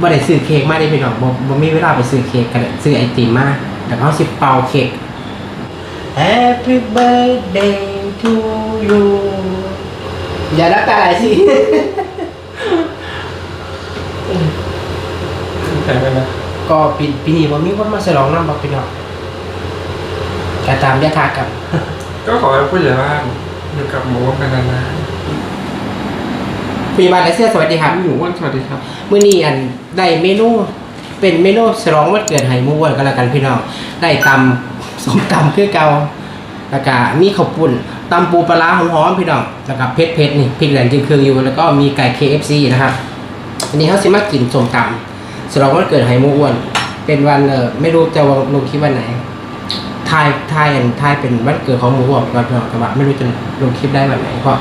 บ่ได้ซื้อเค้กมาได้พี่น้องบ่บ่มีเวลาไปซื้อเค้กกันซื้อไอติมมาแต่เขาสิเป่าเค้ก Happy birthday to you อย่าน้ำตาไหลสิใช่ไหมนะก็ปีปีนี้บ่มีคนมาฉลองนำบ่พี่น้องกตามยถากรรมก็ขอให้ผู้ใหญ่บ้านอยู่กับหมูกันนานพ ยาบาลและเสื้อสวัสดีครับๆหมูอ้วนสวัสดีครับมื้อนี้อันได้เมนูเป็นเมนูฉลองวันเกิดให้หมู่อ้วนกันแล้วกันพี่น้องได้ตำสมตำคือเก่าแล้วก็มีข้าวปุ้นตำปูปลาร้าหอมๆพี่น้องแล้วก็เผ็ดเผ็ดๆนี่พริกแหลมจึงเครื่องอยู่แล้วก็มีไก่ KFC นะครับอันนี้เขาสิมากินสมตำฉลองวันเกิดให้หมู่อ้วน เป็นวันเออไม่รู้จะวางลงคลิปวันไหนทายทายอันทายเป็นวันเกิดของหมู่อ้วนก่อนพี่น้องแต่ว่าไม่รู้จะลงคลิปได้วันไหนเพราะ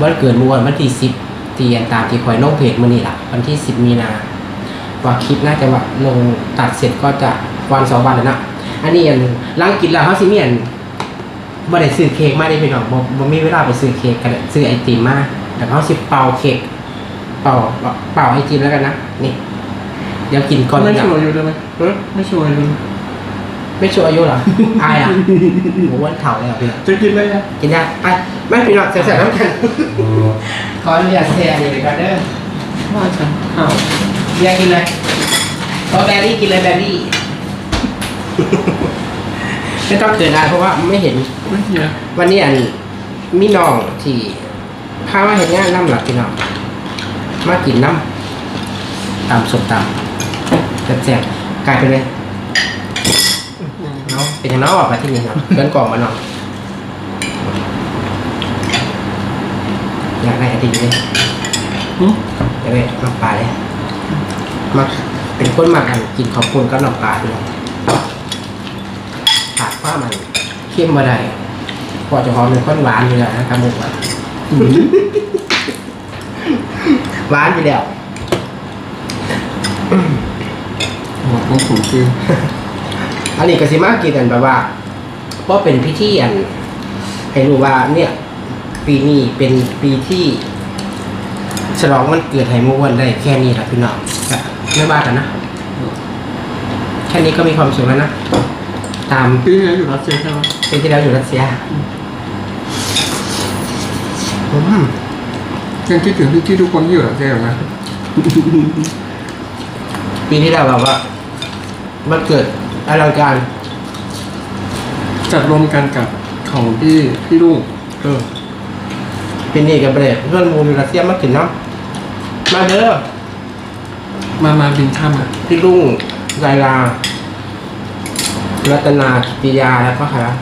วันเกิดหมู่อ้วนวันที่สิบ ตีอันตามที่คอยลงเพจมื้อนี้ล่ะวันที่สิบมีนาว่าคลิปน่าจะว่าลงตัดเสร็จก็จะวันสองวันแล้วนะอันนี้อันหล้างกินแล้วเขาสิเมียนบ่ได้ซื้อเค้กมาได้พี่น้องบ่บ่มีเวลาไปซื้อเค้กกันซื้อไอติมมาแต่เขาสิเป่าเค้กเป่าเป่าไอติมแล้วกันนะนี่เดี๋ยวกินก่อนไม่นะชัวร์อายุได้ไหมหึไม่ชัวร์อายุไม่ชัวร์อายุเหรออายอะโหวันเถ่าเลยอะพี่น้องจะกินได้ยังกินได้ไป ไม่พี่น้องเสียๆน้ำกันขออนุญาตแชร์เลยกันเด้อว่าฉันข้าวเบียร์กินเลยเอาแบรี่กินเลยแบรี่ไม่ต้องเกินอายเพราะว่าไม่เห็น ไม่เฮียวันนี้อันมีน้องที่พามาเห็นงานน้ำหลักพี่น้องมากินน้ำตามสดตามแซ่บๆกลายเป็นเลยเนาะเป็นอย่างน้อยออกมาที่นี่ครับเกินกล่องมาหน่อย อยากได้ไอติมเลยหึอยากได้น้ำปลาเลยมาเป็นคนมากันกินขอบคุณกับน้ำปลาพี่น้องขาดว่ามันเข้มมาได้พอจะหอมเป็นข้นหวานอยู่แล้วนะครับมุกอะหวานไปแล้วหมดของสูงจริงอันนี้ก็สิมากินกันแบบว่าเพราะเป็นพิธีอันให้รู้ว่าเนี่ย ปีนี้เป็นปีที่ฉลองวันเกิดไห้มุกวันได้แค่นี้แหละพี่น้องก็ไม่ว่ากันนะ แค่นี้ก็มีความสุขแล้วนะ ตามปีนี้อยู่รัสเซียใช่ไหมปีที่แล้วอยู่รัสเซียอืมยังคิดถึงพี่ๆทุกคนที่อยู่รัสเซียอยู่นะปีที่แล้วแบบว่ามันเกิดอลังการจัดรวมกันกับของพี่พี่ลุงเออ ปีนี้กับเบรดเพื่อนมูมิรัสเซียมากินเนาะมาเด้อมามาบินข้ามอะพี่ลุงไกลารัตนากิติยาแล้วก็ใครวะ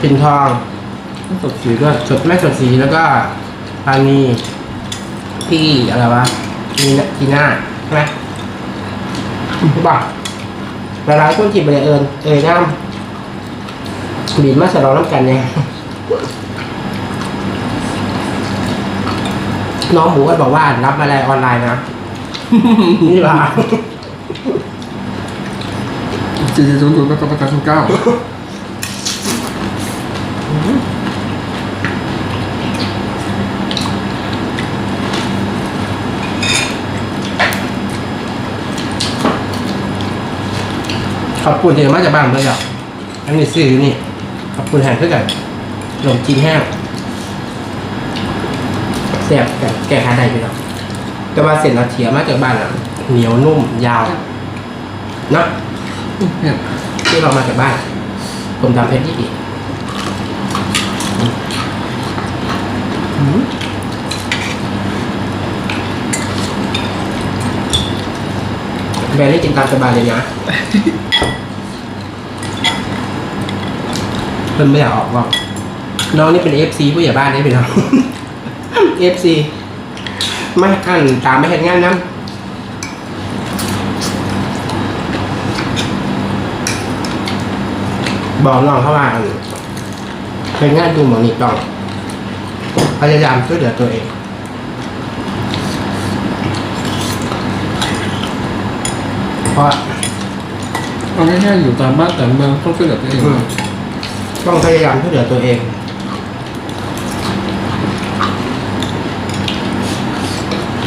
ปินทองต้องสดสีด้วยสดแม่สดสีแล้วก็ปานีพี่อะไรวะจีน่าจีน่าใช่ไหมรู้ป่ะหลายๆคนจีบไปเลยเอิญเอ่ยน้ำบินมาสลองน้ำกันเนี่ย น้องหมูก็บอกว่ารับอะไรออนไลน์นะ นี่ป่ะสี่ศูนย์ศูนย์ประประศูนย์เก้าขอบคุณที่มาจากบ้านเพื่อนจ้ะอันนี้ซื้ออยู่นี่ ขอบคุณแห้งเพื่อกันขนมจีนแห้ง แซ่บแก่แก่ทานได้ไปเนาะแต่ว่าเส้นเราเทียมาจากบ้านอะเหนียวนุ่มยาวเนาะเนี่ยที่เรามาจากบ้านผมทำเพชรดีดีอืมแบรนด์ให้กินตามสบายเลยนะเพิ่นไม่อยากออกบอกน้องนี่เป็นเอฟซีผู้ใหญ่บ้านนี่เป็นน้อง เอฟซีไม่อันตามไม่เห็นงานนะบอกน้องเขาว่าอันเป็นงานดูหมองนี่ต้องพยายามช่วยเหลือตัวเอง เพราะเอาง่ายๆอยู่ตามบ้านแต่เมืองต้องช่วยเหลือตัวเองอืมต้องพยายามช่วยเหลือตัวเอง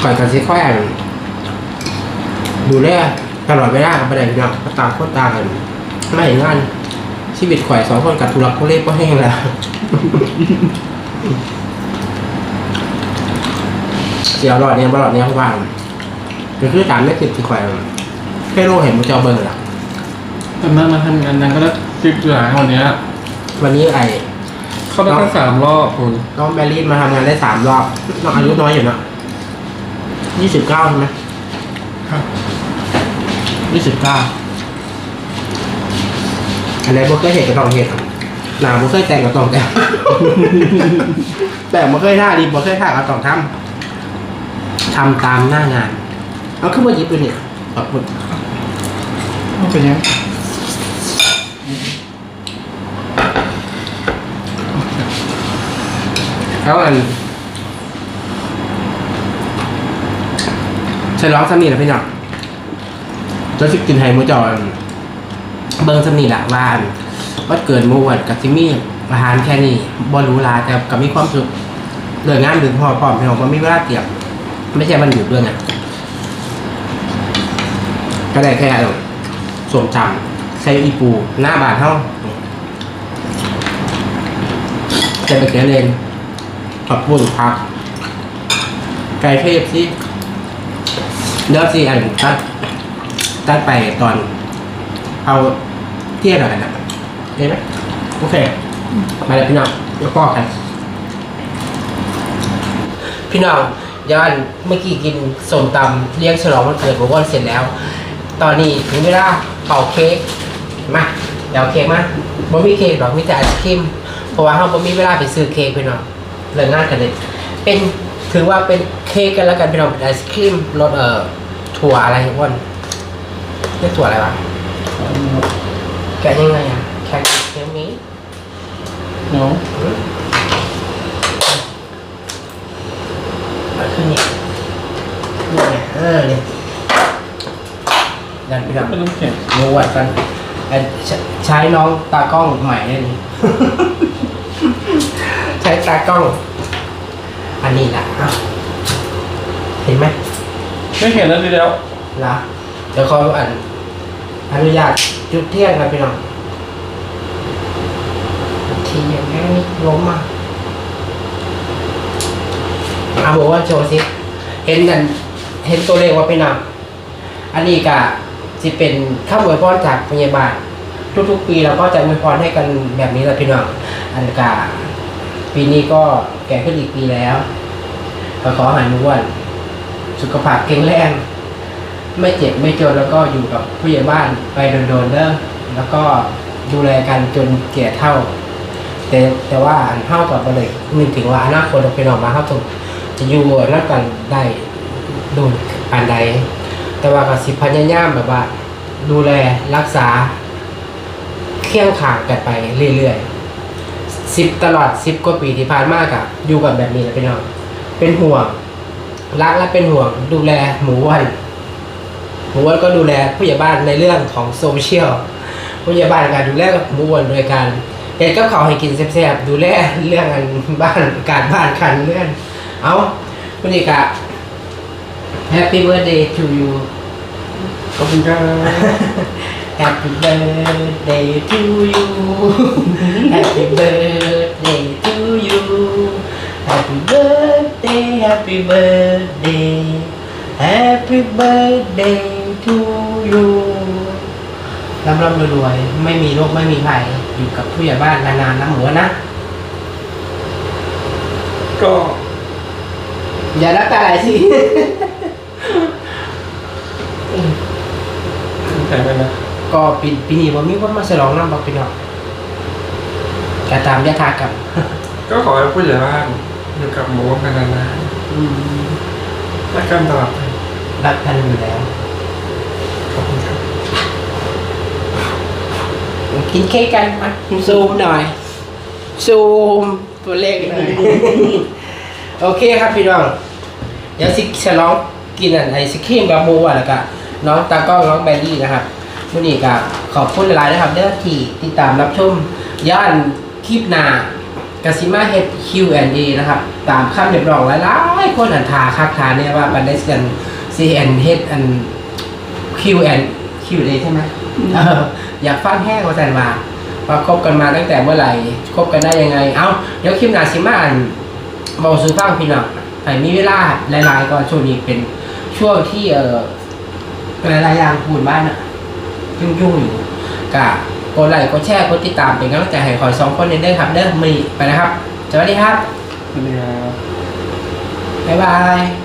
ก่อนกันสิค่อยอ่านดูแลตลอดเวลากับประเด็นพี่น้องก็ต่างคนต่างกันไม่เห็นงานชีวิตข่อยสองคนกับทุรักทุเลก็แห้งแล้วเสียหลอดเนี่ยบลอดเนี่ยเขาว่างก็คือตามไม่ติดที่ข่อยแค่โลเห็นมันจะเอาเบอร์ละแต่นั่งมาทำงานนั้นก็ได้คลิปหลายวันเนี้ยวันนี้ไอ้เข้าได้ตั้งสามรอบคุณน้องแบลลี่มาทำงานได้สามรอบน้องอายุน้อยอยู่นะ ยี่สิบเก้าใช่ไหมครับยี่สิบเก้าอันไหนบุเคยเห็นก็ต้องเห็นหนาบุเคยแต่งก็ต้องแต่ง แต่บุเคยท่าดีบุเคยท่าก็ต้องทำทำตามหน้างาน เอาขึ้นมาหยิบดูเนี่ยขอบคุณมันเป็นยังแล้วอัน ใช้ร้องสำนีนะพี่น้องจะสิกินไฮมูจอนเบิงสำนีละว่านวัดเกิดมูวันกับซิมี่อาหารแค่นี้บอรู้ลาแต่กับมีความสุขเรื่องงานดึงพอพร้อมพี่น้องก็ไม่เวลาเตรียมไม่ใช่มันหยุดด้วยไงก็ได้แค่สวมจำใส่อีปูหน้าบานเท่าใส่ไปเขียนเองผักบุ้นผักไก่เทพสิ เนื้อสิอันตัดตัดไปตอนเอาเที่ยงหน่อยนะเห็นไหมโอเค มาเลยพี่น้องเดี๋ยวพ่อกัน พี่น้องย้อนเมื่อกี้กินส้มตำเลี้ยงฉลองวันเกิดผมวันเสร็จแล้ว ตอนนี้ถึงเวลาเป่าเค้กมาเดี๋ยวเอาเค้กมาบ่มีเค้กหรอกมีแต่ไอศครีมเพราะว่าเราบ่มีเวลาไปซื้อเค้กพี่น้องเลิกงานกันเลยเป็น ถือว่าเป็นเค้กกันแล้วกันพี่น้องเป็นไอศครีมรสเอ่อถั่วอะไรอ้วนเรียกถั่วอะไรวะแกะยังไงอะแค่เทลนี้เนาะเอาขึ้นนี่นี่ไงเออเนี่ยดันพี่น้องไม่ต้องเก็บนวดกันเอ่อใช้ใช้น้องตากล้องใหม่เนี่ยนี่ ใช้ตากล้องอั นนี้แหละอะเห็นไหมไม่เห็นแล้วทีเดียวละเดี๋ยวขออันอนุญาตจุดเที่ยงครับพี่น้องทีอย่างนี้ล้มมาอาบอกว่าโชว์สิเห็นกัน เห็นตัวเลขว่าพี่น้องอันนี้ก็จะเป็นข้าวอวยพรจากพยาบาลทุกๆ ปีเราก็จะอวยพรให้กันแบบนี้แหละพี่น้องอันกาปีนี้ก็แก่ขึ้นอีกปีแล้ว ก็ขอหายมวนสุขภาพแข็งแรง ไม่เจ็บไม่จนแล้วก็อยู่กับผู้ใหญ่บ้านไปโดนๆเด้อแล้วก็ดูแลกันจนแก่เท่า แต่แต่ว่าอันเท่ากับบ่เลยนึกถึงว่าอนาคตเราเป็นออกมาเท่าถูกจะอยู่รักกันได้ดนปานใด แต่ว่ากับสิพยายามแบบว่า ดูแลรักษาเคียงขางกันไปเรื่อยๆสิบตลอดสิบกว่าปีที่ผ่านมากับอยู่กับแบบนี้นะพี่น้อง เป็นห่วง รักและเป็นห่วง ดูแลหมูอ้วันหมูอ้วนก็ดูแลผู้ใหญ่บ้านในเรื่องของโซเชียลผู้ใหญ่บ้านการดูแลหมูอ้วนโดยการเห็นกับเขาวให้กินแซ่บๆดูแลเรื่องอันบ้านการบ้านคันเรื่องเอาวันนี้กะ Happy birthday to you ขอบคุณครับ Happy birthday to you Happy birthday Happy birthday Happy birthday to you ร่ำร่ำรวยๆไม่มีโรคไม่มีภัยอยู่กับผู้ใหญ่บ้านนานๆนะหมูนะ ก็ อย่ารับตาไหลสิแต่ไปนะก็ปีปีนี้ผมมีคนมาฉลองน้ำบอกพี่น้องกระตามยาทากับก็ขอให้ผู้ใหญ่บ้านอยู่กับหมูกันนานๆ รักกันตลอดไปรักกันอยู่แล้ว ขอบคุณครับ กินเค้กกันมาซูมหน่อย ซูมตัวเลขหน่อยโอเคครับพี่น้อง เดี๋ยวสิฉลองกินอันไอศครีมกับหมูอะแล้วก็น้องตากล้องน้องแบลลี่นะครับวันนี้ก็ขอบคุณหลายๆนะครับเด้อที่ติดตามรับชมย่านคลิปหน้า กสิมาเฮ็ด Q&A นะครับ ตามคำเรียบร้องหลายๆคนอันทาคักทาเนี่ยว่าบันไดเซียนซีแอนเฮ็ดอัน Q&A Q&A ใช่ไหมเอออยากฟังแห้งว่าแซนว่าว่าคบกันมาตั้งแต่เมื่อไหร่คบกันได้ยังไง เอ้าเดี๋ยวคลิปหน้าสิมาอ่านบอกสู่ฟังพี่น้องให้มีเวลาหลายๆก่อนช่วงนี้เป็นช่วงที่เออหลายๆอย่างพูดบ้านอะยุ่งๆอยู่กะ กดไลค์กดแชร์กดติดตามเป็นกำลังใจให้คอยสองคนในเด้อครับเด้อมีไปนะครับสวัสดีครับเนี่ยบ๊ายบาย